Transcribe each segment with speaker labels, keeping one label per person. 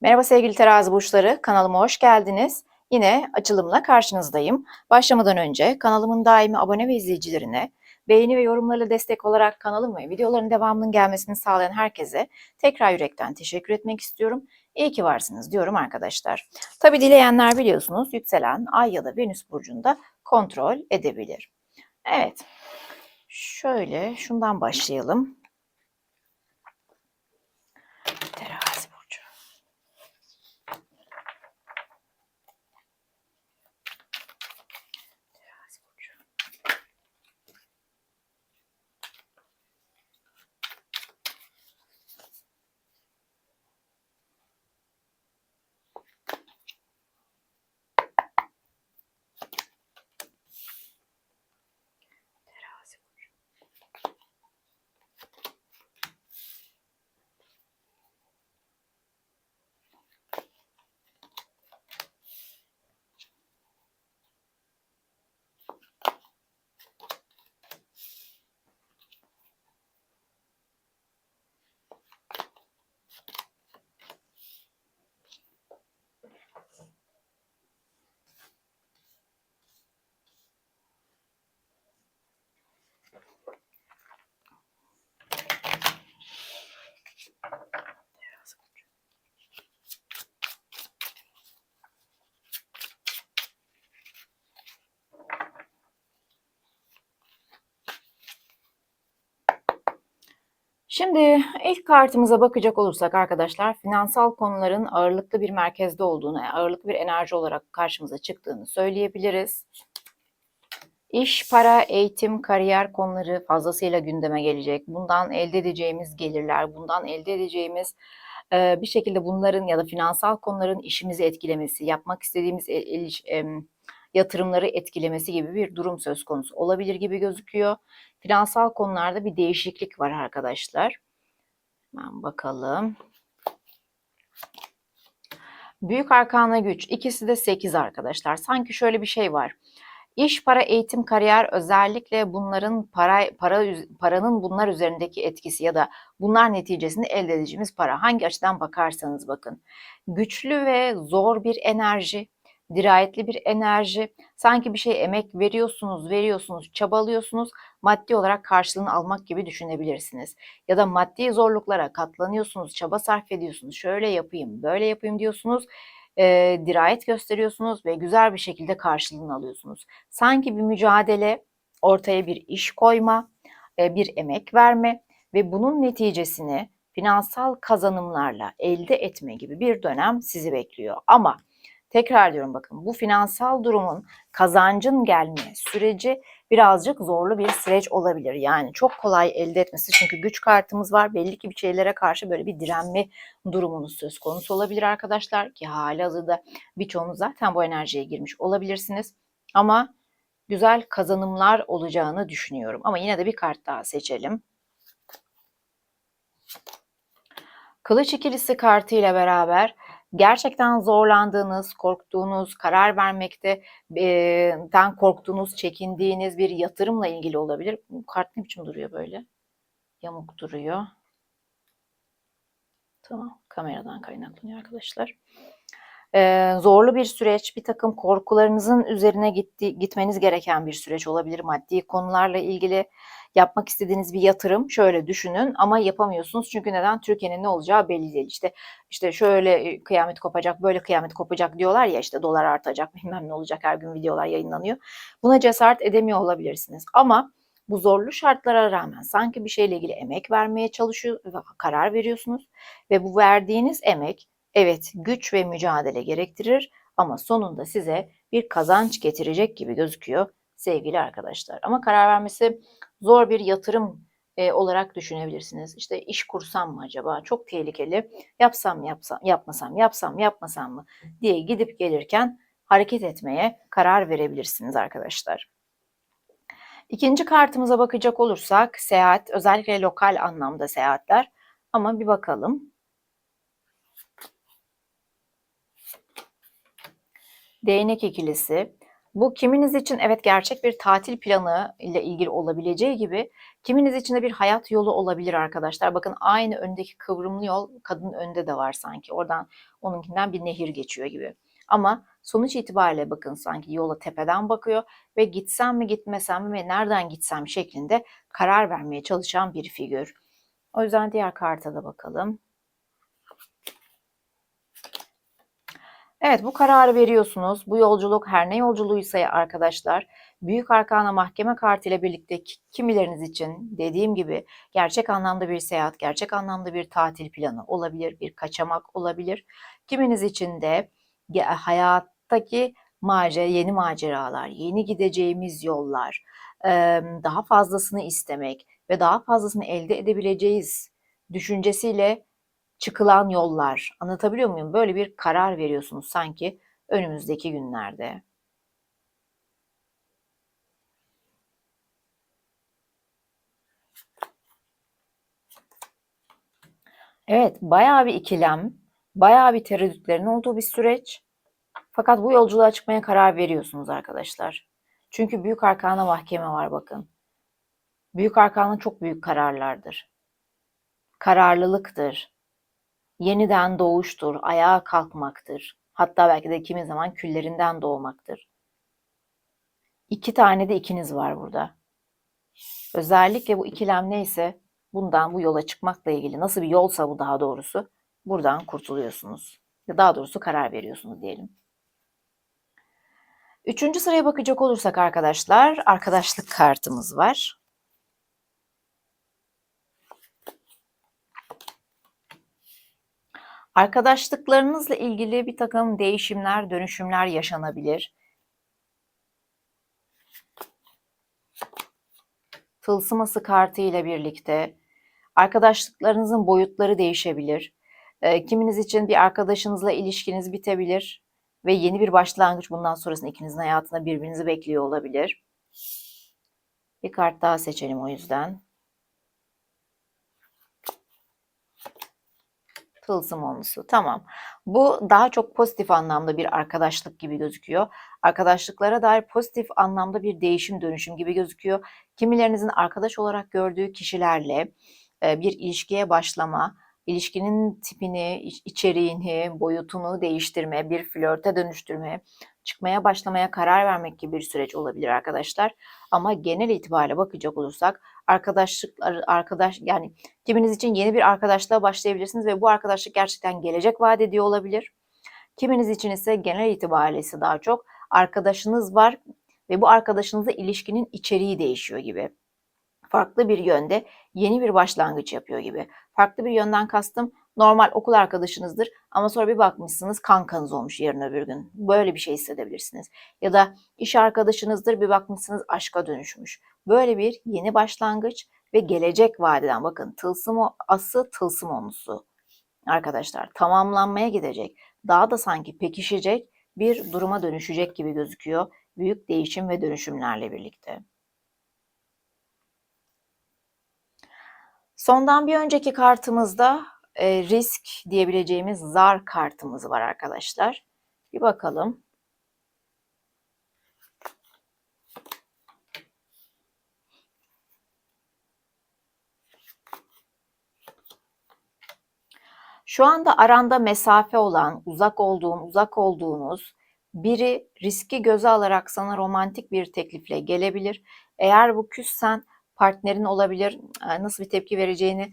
Speaker 1: Merhaba sevgili terazi burçları, kanalıma hoş geldiniz. Yine açılımla karşınızdayım. Başlamadan önce kanalımın daimi abone ve izleyicilerine, beğeni ve yorumlarla destek olarak kanalım ve videoların devamının gelmesini sağlayan herkese tekrar yürekten teşekkür etmek istiyorum. İyi ki varsınız diyorum arkadaşlar. Tabi dileyenler biliyorsunuz yükselen ay ya da venüs burcunda kontrol edebilir. Evet, şöyle şundan başlayalım. Terazi burcu. Terazi burcu. Terazi burcu. Terazi burcu. Şimdi ilk kartımıza bakacak olursak arkadaşlar finansal konuların ağırlıklı bir merkezde olduğunu, ağırlıklı bir enerji olarak karşımıza çıktığını söyleyebiliriz. İş, para, eğitim, kariyer konuları fazlasıyla gündeme gelecek. Bundan elde edeceğimiz gelirler, bundan elde edeceğimiz e, bir şekilde bunların ya da finansal konuların işimizi etkilemesi, yapmak istediğimiz yatırımları etkilemesi gibi bir durum söz konusu olabilir gibi gözüküyor. Finansal konularda bir değişiklik var arkadaşlar. Hemen bakalım. Büyük arkana güç. ikisi de 8 arkadaşlar. Sanki şöyle bir şey var. İş, para, eğitim, kariyer özellikle bunların para, para paranın bunlar üzerindeki etkisi ya da bunlar neticesinde elde edeceğimiz para. Hangi açıdan bakarsanız bakın. Güçlü ve zor bir enerji, dirayetli bir enerji. Sanki bir şey emek veriyorsunuz, veriyorsunuz, çabalıyorsunuz. Maddi olarak karşılığını almak gibi düşünebilirsiniz. Ya da maddi zorluklara katlanıyorsunuz, çaba sarf ediyorsunuz. Şöyle yapayım, böyle yapayım diyorsunuz e, dirayet gösteriyorsunuz ve güzel bir şekilde karşılığını alıyorsunuz. Sanki bir mücadele, ortaya bir iş koyma, e, bir emek verme ve bunun neticesini finansal kazanımlarla elde etme gibi bir dönem sizi bekliyor. Ama tekrar diyorum bakın bu finansal durumun kazancın gelme süreci birazcık zorlu bir süreç olabilir. Yani çok kolay elde etmesi çünkü güç kartımız var. Belli ki bir şeylere karşı böyle bir direnme durumunuz söz konusu olabilir arkadaşlar ki hali hazırda birçoğunuz zaten bu enerjiye girmiş olabilirsiniz. Ama güzel kazanımlar olacağını düşünüyorum. Ama yine de bir kart daha seçelim. Kılıç ikilisi kartı ile beraber gerçekten zorlandığınız, korktuğunuz, karar vermekte den korktuğunuz, çekindiğiniz bir yatırımla ilgili olabilir. Bu kart ne biçim duruyor böyle? Yamuk duruyor. Tamam, kameradan kaynaklanıyor arkadaşlar. Zorlu bir süreç, bir takım korkularınızın üzerine gitti, gitmeniz gereken bir süreç olabilir. Maddi konularla ilgili yapmak istediğiniz bir yatırım şöyle düşünün ama yapamıyorsunuz. Çünkü neden? Türkiye'nin ne olacağı belli değil. İşte işte şöyle kıyamet kopacak, böyle kıyamet kopacak diyorlar ya işte dolar artacak, bilmem ne olacak her gün videolar yayınlanıyor. Buna cesaret edemiyor olabilirsiniz. Ama bu zorlu şartlara rağmen sanki bir şeyle ilgili emek vermeye çalışıyor, karar veriyorsunuz ve bu verdiğiniz emek evet güç ve mücadele gerektirir ama sonunda size bir kazanç getirecek gibi gözüküyor sevgili arkadaşlar. Ama karar vermesi zor bir yatırım e, olarak düşünebilirsiniz. İşte iş kursam mı acaba? Çok tehlikeli. Yapsam yapsam, yapmasam, yapsam yapmasam mı diye gidip gelirken hareket etmeye karar verebilirsiniz arkadaşlar. İkinci kartımıza bakacak olursak seyahat, özellikle lokal anlamda seyahatler. Ama bir bakalım. Değnek ikilisi. Bu kiminiz için evet gerçek bir tatil planı ile ilgili olabileceği gibi Kiminiz için de bir hayat yolu olabilir arkadaşlar. Bakın aynı öndeki kıvrımlı yol kadının önünde de var sanki. Oradan onunkinden bir nehir geçiyor gibi. Ama sonuç itibariyle bakın sanki yola tepeden bakıyor ve gitsem mi gitmesem mi ve nereden gitsem şeklinde karar vermeye çalışan bir figür. O yüzden diğer karta da bakalım. Evet bu kararı veriyorsunuz. Bu yolculuk her ne yolculuğuysa arkadaşlar Büyük Arkana Mahkeme kartı ile birlikte kimileriniz için dediğim gibi gerçek anlamda bir seyahat, gerçek anlamda bir tatil planı olabilir, bir kaçamak olabilir. Kiminiz için de hayattaki macera, yeni maceralar, yeni gideceğimiz yollar, daha fazlasını istemek ve daha fazlasını elde edebileceğiz düşüncesiyle çıkılan yollar. Anlatabiliyor muyum? Böyle bir karar veriyorsunuz sanki önümüzdeki günlerde. Evet, bayağı bir ikilem, bayağı bir tereddütlerin olduğu bir süreç. Fakat bu yolculuğa çıkmaya karar veriyorsunuz arkadaşlar. Çünkü büyük arkana mahkeme var bakın. Büyük arkana çok büyük kararlardır. Kararlılıktır. Yeniden doğuştur, ayağa kalkmaktır. Hatta belki de kimi zaman küllerinden doğmaktır. İki tane de ikiniz var burada. Özellikle bu ikilem neyse bundan bu yola çıkmakla ilgili nasıl bir yolsa bu daha doğrusu buradan kurtuluyorsunuz. Daha doğrusu karar veriyorsunuz diyelim. Üçüncü sıraya bakacak olursak arkadaşlar arkadaşlık kartımız var. Arkadaşlıklarınızla ilgili bir takım değişimler, dönüşümler yaşanabilir. Tılsıması kartı ile birlikte arkadaşlıklarınızın boyutları değişebilir. Kiminiz için bir arkadaşınızla ilişkiniz bitebilir ve yeni bir başlangıç bundan sonrasında ikinizin hayatında birbirinizi bekliyor olabilir. Bir kart daha seçelim o yüzden. Tılsım onlusu. Tamam. Bu daha çok pozitif anlamda bir arkadaşlık gibi gözüküyor. Arkadaşlıklara dair pozitif anlamda bir değişim dönüşüm gibi gözüküyor. Kimilerinizin arkadaş olarak gördüğü kişilerle bir ilişkiye başlama, ilişkinin tipini, içeriğini, boyutunu değiştirme, bir flörte dönüştürme, çıkmaya başlamaya karar vermek gibi bir süreç olabilir arkadaşlar. Ama genel itibariyle bakacak olursak arkadaşlıklar, arkadaş yani kiminiz için yeni bir arkadaşlığa başlayabilirsiniz ve bu arkadaşlık gerçekten gelecek vaat ediyor olabilir. Kiminiz için ise genel itibariyle daha çok arkadaşınız var ve bu arkadaşınızla ilişkinin içeriği değişiyor gibi farklı bir yönde yeni bir başlangıç yapıyor gibi. Farklı bir yönden kastım normal okul arkadaşınızdır ama sonra bir bakmışsınız kankanız olmuş yarın öbür gün. Böyle bir şey hissedebilirsiniz. Ya da iş arkadaşınızdır bir bakmışsınız aşka dönüşmüş. Böyle bir yeni başlangıç ve gelecek vadeden bakın tılsım ası tılsım onusu. Arkadaşlar tamamlanmaya gidecek. Daha da sanki pekişecek bir duruma dönüşecek gibi gözüküyor. Büyük değişim ve dönüşümlerle birlikte. Sondan bir önceki kartımızda e, risk diyebileceğimiz zar kartımız var arkadaşlar. Bir bakalım. Şu anda aranda mesafe olan, uzak olduğun, uzak olduğunuz biri riski göze alarak sana romantik bir teklifle gelebilir. Eğer bu küssen partnerin olabilir. Nasıl bir tepki vereceğini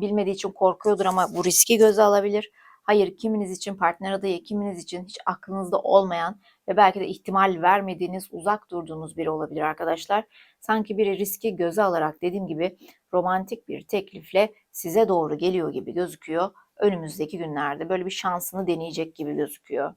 Speaker 1: bilmediği için korkuyordur ama bu riski göze alabilir. Hayır, kiminiz için partner adayı, kiminiz için hiç aklınızda olmayan ve belki de ihtimal vermediğiniz, uzak durduğunuz biri olabilir arkadaşlar. Sanki biri riski göze alarak dediğim gibi romantik bir teklifle size doğru geliyor gibi gözüküyor. Önümüzdeki günlerde böyle bir şansını deneyecek gibi gözüküyor.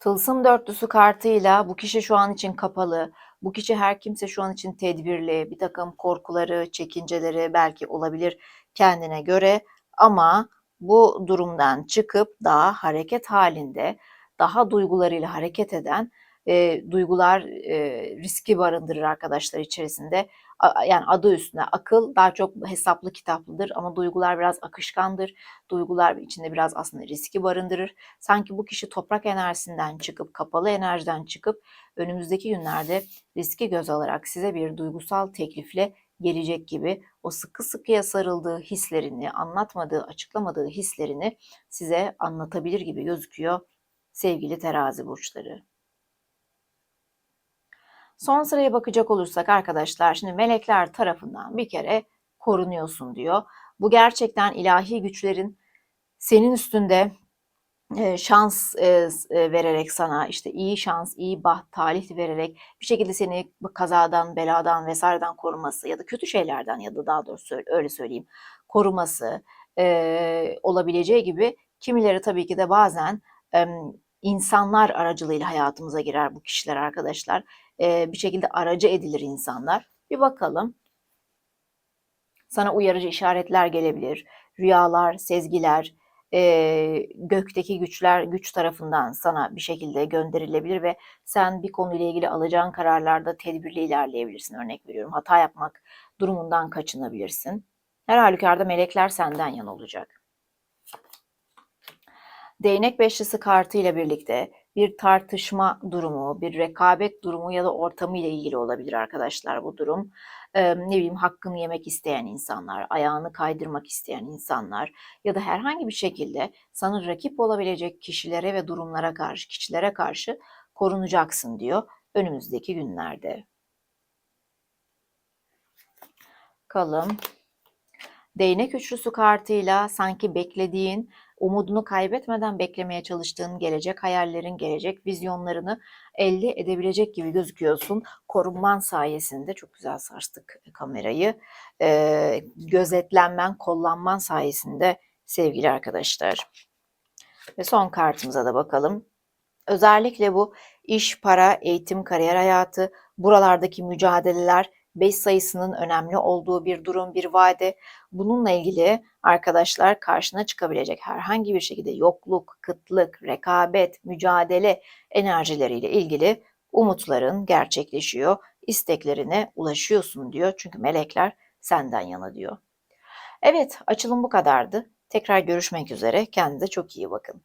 Speaker 1: Tılsım dörtlüsü kartıyla bu kişi şu an için kapalı. Bu kişi her kimse şu an için tedbirli. Bir takım korkuları, çekinceleri belki olabilir kendine göre. Ama bu durumdan çıkıp daha hareket halinde, daha duygularıyla hareket eden e, duygular e, riski barındırır arkadaşlar içerisinde. A- yani adı üstünde akıl daha çok hesaplı kitaplıdır ama duygular biraz akışkandır. Duygular içinde biraz aslında riski barındırır. Sanki bu kişi toprak enerjisinden çıkıp kapalı enerjiden çıkıp önümüzdeki günlerde riski göz alarak size bir duygusal teklifle gelecek gibi o sıkı sıkıya sarıldığı hislerini, anlatmadığı, açıklamadığı hislerini size anlatabilir gibi gözüküyor sevgili terazi burçları. Son sıraya bakacak olursak arkadaşlar şimdi melekler tarafından bir kere korunuyorsun diyor. Bu gerçekten ilahi güçlerin senin üstünde e, şans e, e, vererek sana işte iyi şans, iyi baht, talih vererek bir şekilde seni kazadan, beladan vesaireden koruması ya da kötü şeylerden ya da daha doğrusu öyle söyleyeyim koruması olabileceği gibi kimileri tabii ki de bazen insanlar aracılığıyla hayatımıza girer bu kişiler arkadaşlar. E, bir şekilde aracı edilir insanlar. Bir bakalım. Sana uyarıcı işaretler gelebilir. Rüyalar, sezgiler, e, gökteki güçler güç tarafından sana bir şekilde gönderilebilir ve sen bir konuyla ilgili alacağın kararlarda tedbirli ilerleyebilirsin. Örnek veriyorum hata yapmak durumundan kaçınabilirsin. Her halükarda melekler senden yana olacak. Değnek beşlisi kartı ile birlikte bir tartışma durumu, bir rekabet durumu ya da ortamı ile ilgili olabilir arkadaşlar bu durum. Ee, ne bileyim hakkını yemek isteyen insanlar, ayağını kaydırmak isteyen insanlar ya da herhangi bir şekilde sana rakip olabilecek kişilere ve durumlara karşı, kişilere karşı korunacaksın diyor önümüzdeki günlerde. Bakalım. Değnek üçlüsü kartıyla sanki beklediğin umudunu kaybetmeden beklemeye çalıştığın gelecek hayallerin, gelecek vizyonlarını elde edebilecek gibi gözüküyorsun. Korunman sayesinde çok güzel sarstık kamerayı. Ee, gözetlenmen, kollanman sayesinde sevgili arkadaşlar. Ve son kartımıza da bakalım. Özellikle bu iş, para, eğitim, kariyer hayatı, buralardaki mücadeleler 5 sayısının önemli olduğu bir durum, bir vade. Bununla ilgili arkadaşlar karşına çıkabilecek herhangi bir şekilde yokluk, kıtlık, rekabet, mücadele enerjileriyle ilgili umutların gerçekleşiyor. isteklerine ulaşıyorsun diyor. Çünkü melekler senden yana diyor. Evet, açılım bu kadardı. Tekrar görüşmek üzere. Kendinize çok iyi bakın.